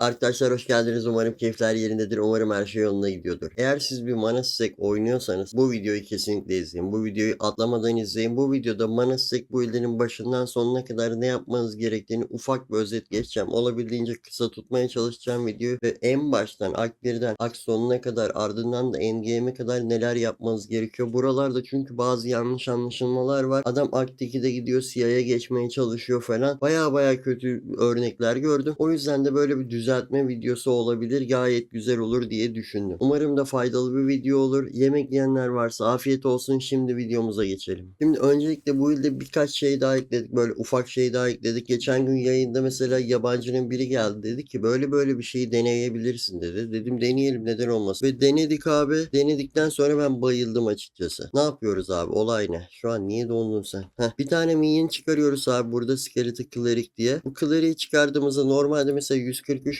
Arkadaşlar hoş geldiniz. Umarım keyifler yerindedir. Umarım her şey yoluna gidiyordur. Eğer siz bir Mana Stack oynuyorsanız bu videoyu kesinlikle izleyin. Bu videoyu atlamadan izleyin. Bu videoda Mana Stack build'inin başından sonuna kadar ne yapmanız gerektiğini ufak bir özet geçeceğim. Olabildiğince kısa tutmaya çalışacağım videoyu ve en baştan Ak 1'den Ak sonuna kadar ardından da Endgame'e kadar neler yapmanız gerekiyor. Buralarda çünkü bazı yanlış anlaşılmalar var. Adam Ak 2'de gidiyor CIA'ya geçmeye çalışıyor falan. Baya baya kötü örnekler gördüm. O yüzden de böyle bir düzeltme videosu olabilir. Gayet güzel olur diye düşündüm. Umarım da faydalı bir video olur. Yemek yiyenler varsa afiyet olsun. Şimdi videomuza geçelim. Şimdi öncelikle bu ilde birkaç şey daha ekledik. Böyle ufak şey daha ekledik. Geçen gün yayında mesela yabancının biri geldi. Dedi ki böyle böyle bir şeyi deneyebilirsin dedi. Dedim deneyelim neden olmasın. Ve denedik abi. Denedikten sonra ben bayıldım açıkçası. Ne yapıyoruz abi? Olay ne? Şu an niye dondun sen? Heh. Bir tane minion çıkarıyoruz abi burada Skeleton Cleric diye. Bu Cleric'i çıkardığımızda normalde mesela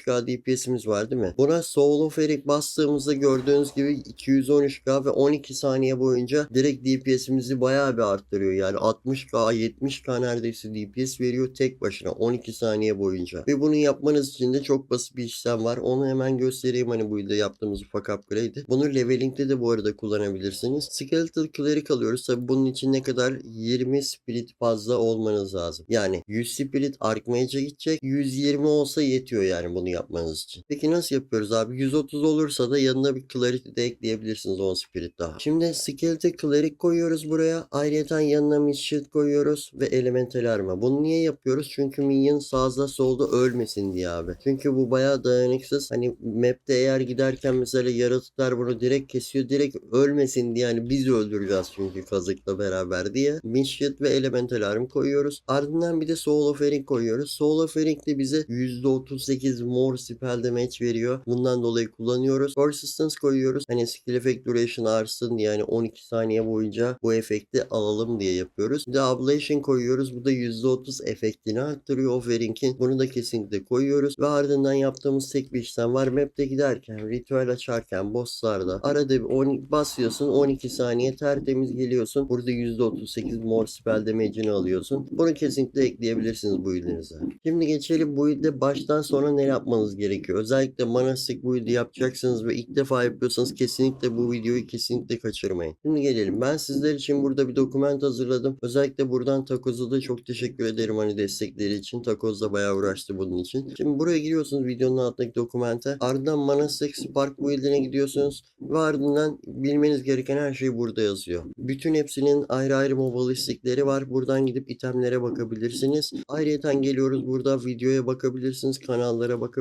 143k DPS'imiz var değil mi? Buna Soul of Eric bastığımızda gördüğünüz gibi 213k ve 12 saniye boyunca direkt DPS'imizi bayağı bir arttırıyor. Yani 60k 70k neredeyse DPS veriyor tek başına 12 saniye boyunca. Ve bunu yapmanız için de çok basit bir işlem var. Onu hemen göstereyim hani bu videoda yaptığımız ufak upgrade'i. Bunu leveling'de de bu arada kullanabilirsiniz. Skeletal Cleric alıyoruz. Tabi bunun için ne kadar 20 spirit fazla olmanız lazım. Yani 100 spirit Archmage'e gidecek. 120 olsa yetiyor yani bunu yapmanız için. Peki nasıl yapıyoruz abi? 130 olursa da yanına bir Clarity de ekleyebilirsiniz 10 spirit daha. Şimdi Skeletal Cleric koyuyoruz buraya. Ayrıca yanına Mischief koyuyoruz ve Elemental Arma. Bunu niye yapıyoruz? Çünkü minion sağda solda ölmesin diye abi. Çünkü bu bayağı dayanıksız. Hani map'te eğer giderken mesela yaratıklar bunu direkt kesiyor. Direkt ölmesin diye yani biz öldüreceğiz çünkü kazıkla beraber diye. Mischief ve Elemental Arm koyuyoruz. Ardından bir de Soul of Eric koyuyoruz. Soul of Eric de bize %38 more spell damage veriyor. Bundan dolayı kullanıyoruz. Persistence koyuyoruz. Hani skill effect duration artsın yani 12 saniye boyunca bu efekti alalım diye yapıyoruz. Bir de ablation koyuyoruz. Bu da %30 efektini arttırıyor of Eric'in. Bunu da kesinlikle koyuyoruz. Ve ardından yaptığımız tek bir işlem var. Map'te giderken, ritüel açarken, bosslarda arada bir 10 basıyorsun 12 saniye tertemiz geliyorsun. Burada %38 more spell damage'ini alıyorsun. Bunu kesinlikle ekleyebilirsiniz bu build'inize. Şimdi geçelim bu build'de baştan sona ne yapmanız gerekiyor. Özellikle Manastic build'i yapacaksınız ve ilk defa yapıyorsanız kesinlikle bu videoyu kesinlikle kaçırmayın. Şimdi gelelim. Ben sizler için burada bir doküment hazırladım. Özellikle buradan Takoz'a da çok teşekkür ederim hani destekleri için. Takoz da bayağı uğraştı bunun için. Şimdi buraya giriyorsunuz videonun altındaki dokumente. Ardından Manastic Spark build'ine gidiyorsunuz ve ardından bilmeniz gereken her şey burada yazıyor. Bütün hepsinin ayrı ayrı mobile istekleri var. Buradan gidip itemlere bakabilirsiniz. Ayrıca geliyoruz burada videoya bakabilirsiniz, kanallara bakabilirsiniz.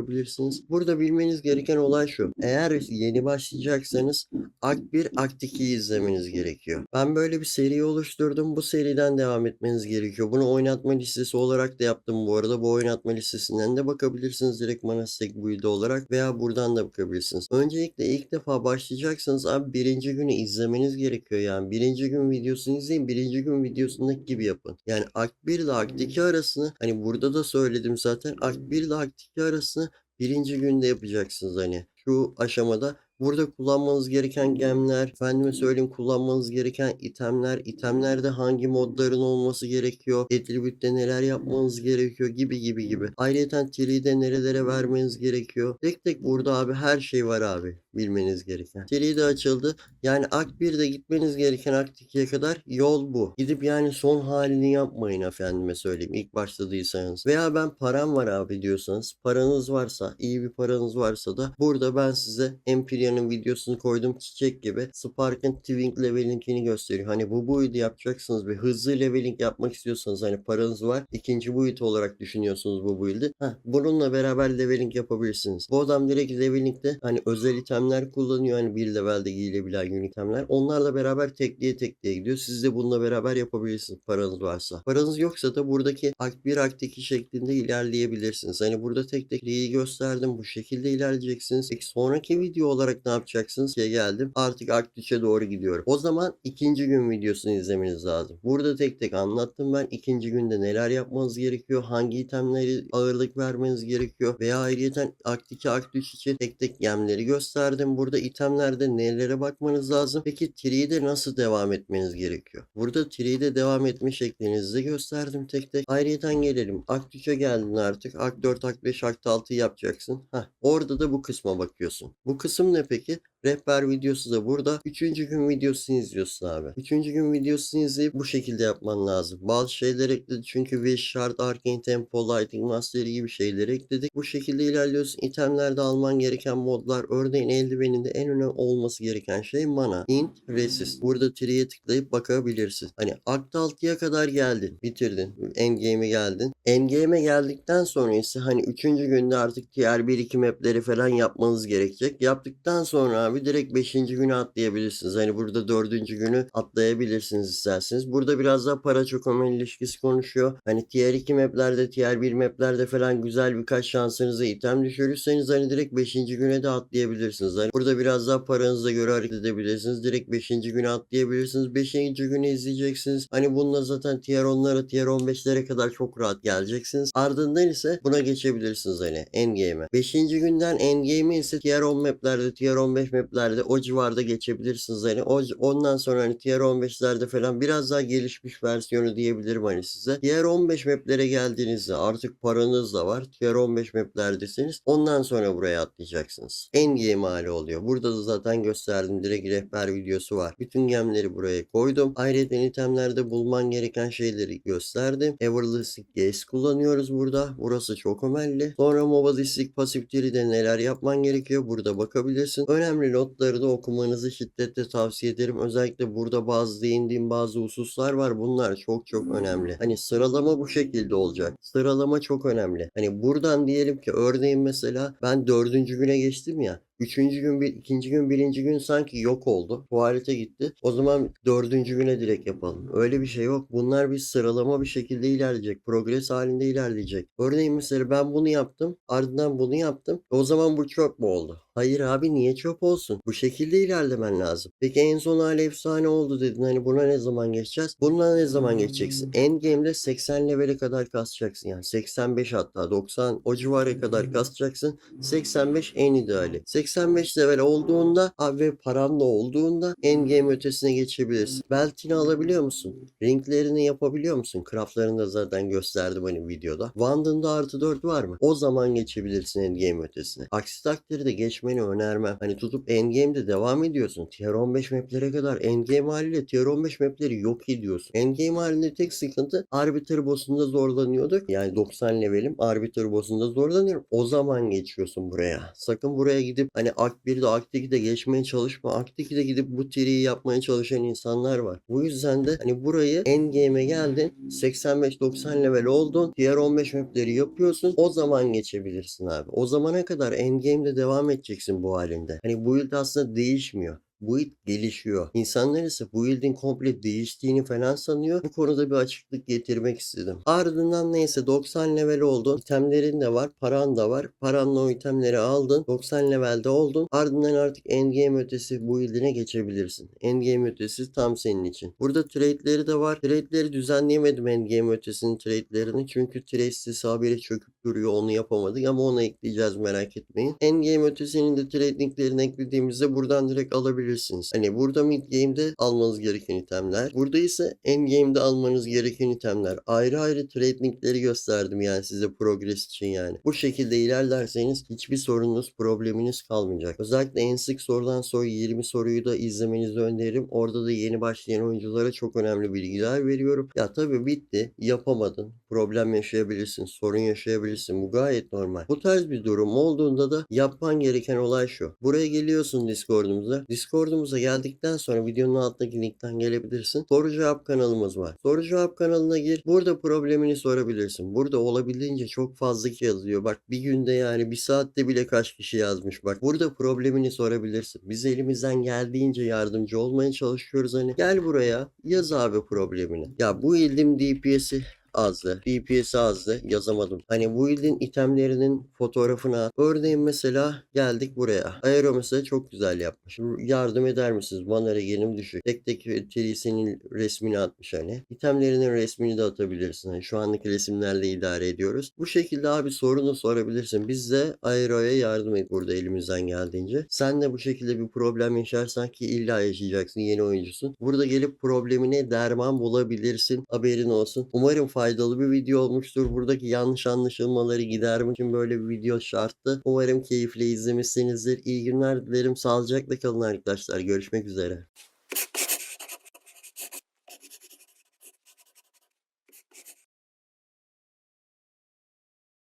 Burada bilmeniz gereken olay şu. Eğer yeni başlayacaksanız Akt 1, Akt 2'yi izlemeniz gerekiyor. Ben böyle bir seri oluşturdum. Bu seriden devam etmeniz gerekiyor. Bunu oynatma listesi olarak da yaptım bu arada. Bu oynatma listesinden de bakabilirsiniz direkt Manastek Build olarak veya buradan da bakabilirsiniz. Öncelikle ilk defa başlayacaksanız abi birinci günü izlemeniz gerekiyor yani. Birinci gün videosunu izleyin. Birinci gün videosundaki gibi yapın. Yani Akt 1 ile Akt 2 arasını hani burada da söyledim zaten. Akt 1 ile Akt 2 arasını birinci günde yapacaksınız hani. Şu aşamada Burada kullanmanız gereken gemler, efendime söyleyeyim kullanmanız gereken itemler, itemlerde hangi modların olması gerekiyor, attribute'de neler yapmanız gerekiyor gibi gibi gibi. Ayrıca 3'de nerelere vermeniz gerekiyor. Tek tek burada abi her şey var abi bilmeniz gereken. 3 de açıldı. Yani Akt 1'de gitmeniz gereken Akt 2'ye kadar yol bu. Gidip yani son halini yapmayın efendime söyleyeyim ilk başladıysanız. Veya ben param var abi diyorsanız paranız varsa iyi bir paranız varsa da burada ben size Empyrean Video'nun videosunu koydum çiçek gibi. Spark'ın Twink leveling'ini gösteriyor. Hani bu build'i yapacaksınız ve hızlı leveling yapmak istiyorsanız hani paranız var. ikinci build olarak düşünüyorsunuz bu build'i. Heh, bununla beraber leveling yapabilirsiniz. Bu adam direkt leveling'de hani özel itemler kullanıyor. Hani bir levelde giyilebilen itemler. Onlarla beraber tekliğe tekliğe gidiyor. Siz de bununla beraber yapabilirsiniz paranız varsa. Paranız yoksa da buradaki Akt 1 Akt 2 şeklinde ilerleyebilirsiniz. Hani burada tek tek gösterdim. Bu şekilde ilerleyeceksiniz. Peki sonraki video olarak olarak ne yapacaksınız? Diye geldim. Artık aktifçe doğru gidiyorum. O zaman ikinci gün videosunu izlemeniz lazım. Burada tek tek anlattım ben. ikinci günde neler yapmanız gerekiyor? Hangi itemleri ağırlık vermeniz gerekiyor? Veya ayrıyeten Akt 2, Akt 3 için tek tek gemleri gösterdim. Burada itemlerde nelere bakmanız lazım? Peki tree'de nasıl devam etmeniz gerekiyor? Burada tree'de devam etme şeklinizi de gösterdim tek tek. Ayrıyeten gelelim. Akt 3'e geldin artık. Akt 4, Akt 5, Akt 6 yapacaksın. Heh, orada da bu kısma bakıyorsun. Bu kısım ne peki? Rehber videosu da burada. Üçüncü gün videosunu izliyorsun abi. Üçüncü gün videosunu izleyip bu şekilde yapman lazım. Bazı şeyler ekledik çünkü Wish Shard, Arcane Tempo, Lighting Mastery gibi şeyleri ekledik. Bu şekilde ilerliyorsun. İtemlerde alman gereken modlar. Örneğin eldiveninde en önemli olması gereken şey mana, int, resist. Burada tree'ye tıklayıp bakabilirsin. Hani Akt 6'ya kadar geldin. Bitirdin. Endgame'e geldin. Endgame'e geldikten sonra ise hani üçüncü günde artık diğer 1-2 mapleri falan yapmanız gerekecek. Yaptıktan sonra abi direkt 5. güne atlayabilirsiniz. Hani burada 4. günü atlayabilirsiniz isterseniz. Burada biraz daha para çok önemli ilişkisi konuşuyor. Hani tier 2 maplerde, tier 1 maplerde falan güzel birkaç şansınıza item düşürürseniz hani direkt 5. güne de atlayabilirsiniz. Hani burada biraz daha paranıza göre hareket edebilirsiniz. Direkt 5. güne atlayabilirsiniz. 5. günü izleyeceksiniz. Hani bununla zaten tier 10'lara, tier 15'lere kadar çok rahat geleceksiniz. Ardından ise buna geçebilirsiniz hani endgame'e. 5. günden endgame'e ise tier 10 maplerde, tier 15 maplerde o civarda geçebilirsiniz hani. O, ondan sonra hani tier 15'lerde falan biraz daha gelişmiş versiyonu diyebilirim hani size. Tier 15 maplere geldiğinizde artık paranız da var. Tier 15 maplerdesiniz. Ondan sonra buraya atlayacaksınız. Endgame hali oluyor. Burada da zaten gösterdim. Direkt rehber videosu var. Bütün gemleri buraya koydum. Ayrıca itemlerde bulman gereken şeyleri gösterdim. Everlasting Gaze kullanıyoruz burada. Burası çok önemli. Sonra Mobalistic Passive Tree'de neler yapman gerekiyor. Burada bakabilirsin. Önemli notları da okumanızı şiddetle tavsiye ederim. Özellikle burada bazı değindiğim bazı hususlar var. Bunlar çok çok önemli. Hani sıralama bu şekilde olacak. Sıralama çok önemli. Hani buradan diyelim ki örneğin mesela ben dördüncü güne geçtim ya. Üçüncü gün, bir, ikinci gün, birinci gün sanki yok oldu. Tuvalete gitti. O zaman dördüncü güne direkt yapalım. Öyle bir şey yok. Bunlar bir sıralama bir şekilde ilerleyecek. Progres halinde ilerleyecek. Örneğin mesela ben bunu yaptım. Ardından bunu yaptım. O zaman bu çöp mü oldu? Hayır abi niye çöp olsun? Bu şekilde ilerlemen lazım. Peki en son hali efsane oldu dedin. Hani buna ne zaman geçeceğiz? Bundan ne zaman geçeceksin? Endgame'de 80 levele kadar kasacaksın. Yani 85 hatta 90 o civara kadar kasacaksın. 85 en ideali. 85 level olduğunda abi ve paran da olduğunda endgame ötesine geçebilirsin. Beltini alabiliyor musun? Ringlerini yapabiliyor musun? Craftlarını da zaten gösterdim hani videoda. Wand'ında artı 4 var mı? O zaman geçebilirsin endgame ötesine. Aksi takdirde geçmeni önermem. Hani tutup endgame'de devam ediyorsun. Tier 15 maplere kadar endgame haliyle tier 15 mapleri yok ediyorsun. Endgame halinde tek sıkıntı Arbiter boss'unda zorlanıyorduk. Yani 90 levelim Arbiter boss'unda zorlanıyorum. O zaman geçiyorsun buraya. Sakın buraya gidip hani Akt 1'de Akt 2'de geçmeye çalışma. Akt 2'de gidip bu triyi yapmaya çalışan insanlar var. Bu yüzden de hani burayı endgame'e geldin 85-90 level oldun. Tier 15 mapleri yapıyorsun. O zaman geçebilirsin abi. O zamana kadar endgame'de devam edeceksin bu halinde. Hani bu build aslında değişmiyor. Build gelişiyor. İnsanlar ise bu build'in komple değiştiğini falan sanıyor. Bu konuda bir açıklık getirmek istedim. Ardından neyse 90 level oldun. İtemlerin de var. Paran da var. Paranla o itemleri aldın. 90 levelde oldun. Ardından artık endgame ötesi bu build'ine geçebilirsin. Endgame ötesi tam senin için. Burada trade'leri de var. Trade'leri düzenleyemedim endgame ötesinin trade'lerini. Çünkü trade sitesi haberi çöküp duruyor. Onu yapamadık ama onu ekleyeceğiz merak etmeyin. Endgame ötesinin de trade linklerini eklediğimizde buradan direkt alabilirsiniz. Hani burada mid game'de almanız gereken itemler. Burada ise end game'de almanız gereken itemler. Ayrı ayrı trade linkleri gösterdim yani size progress için yani. Bu şekilde ilerlerseniz hiçbir sorununuz, probleminiz kalmayacak. Özellikle en sık sorulan soru 20 soruyu da izlemenizi öneririm. Orada da yeni başlayan oyunculara çok önemli bilgiler veriyorum. Ya tabii bitti. Yapamadın. Problem yaşayabilirsin. Sorun yaşayabilirsin. Bu gayet normal. Bu tarz bir durum olduğunda da yapman gereken olay şu. Buraya geliyorsun Discord'umuza. Discord'umuza geldikten sonra videonun altındaki linkten gelebilirsin. Soru cevap kanalımız var. Soru cevap kanalına gir. Burada problemini sorabilirsin. Burada olabildiğince çok fazla kişi yazıyor. Bak bir günde yani bir saatte bile kaç kişi yazmış. Bak burada problemini sorabilirsin. Biz elimizden geldiğince yardımcı olmaya çalışıyoruz. Hani gel buraya yaz abi problemini. Ya bu ildim DPS'i azdı. DPS'i azdı. Yazamadım. Hani bu build'in itemlerinin fotoğrafını at. Örneğin mesela geldik buraya. Aero mesela çok güzel yapmış. Yardım eder misiniz? Mana regenim düşük. Tek tek serisinin resmini atmış hani. İtemlerinin resmini de atabilirsin. Hani şu andaki resimlerle idare ediyoruz. Bu şekilde abi sorunu sorabilirsin. Biz de Aero'ya yardım et burada elimizden geldiğince. Sen de bu şekilde bir problem yaşarsan ki illa yaşayacaksın yeni oyuncusun. Burada gelip problemine derman bulabilirsin. Haberin olsun. Umarım faydalı bir video olmuştur. Buradaki yanlış anlaşılmaları gidermek için böyle bir video şarttı. Umarım keyifle izlemişsinizdir. İyi günler dilerim. Sağlıcakla kalın arkadaşlar. Görüşmek üzere.